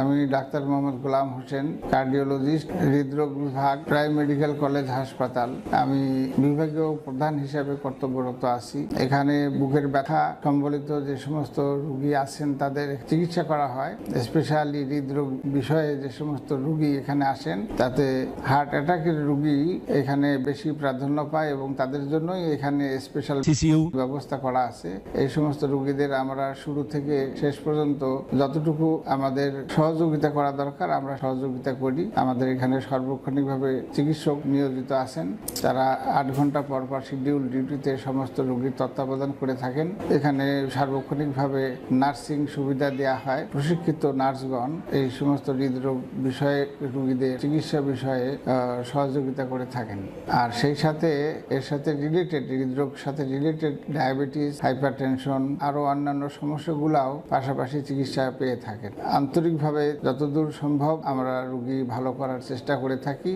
আমি doctor Mohammad Golam Hossain cardiologist হৃদরোগ বিভাগ প্রাইম মেডিকেল কলেজ হাসপাতাল। আমি বিভাগীয় প্রধান হিসেবে কর্তব্যরত আছি। এখানে বুকের ব্যথা সম্বলিত যে সমস্ত রুগী আছেন তাদের চিকিৎসা করা হয়। স্পেশালি হৃদরোগ বিষয়ে যে সমস্ত রুগী এখানে আসেন তাতে হার্ট অ্যাটাকের রুগী এখানে বেশি প্রাধান্য পায় এবং তাদের জন্যই এখানে স্পেশাল ব্যবস্থা করা আছে। এই সমস্ত রুগীদের আমরা শুরু থেকে শেষ পর্যন্ত যতটুকু আমাদের সহযোগিতা করা দরকার, আমরা সহযোগিতা করি। আমাদের এখানে সার্বক্ষণিকভাবে চিকিৎসক নিয়োজিত আছেন। তারা আট ঘণ্টা পর পর শিডিউল ডিউটিতে সমস্ত রোগীর তত্ত্বাবধান করে থাকেন। এখানে সার্বক্ষণিকভাবে নার্সিং সুবিধা দেওয়া হয়। প্রশিক্ষিত নার্সগণ এই সমস্ত হৃদরোগ বিষয়ে, রোগীদের চিকিৎসা বিষয়ে সহযোগিতা করে থাকেন। আর সেই সাথে, এর সাথে রিলেটেড হৃদরোগ সাথে রিলেটেড ডায়াবেটিস হাইপার টেনশন আরও অন্যান্য সমস্যাগুলাও পাশাপাশি চিকিৎসা পেয়ে থাকেন। আন্তরিকভাবে যতদূর সম্ভব আমরা রুগী ভালো করার চেষ্টা করে থাকি।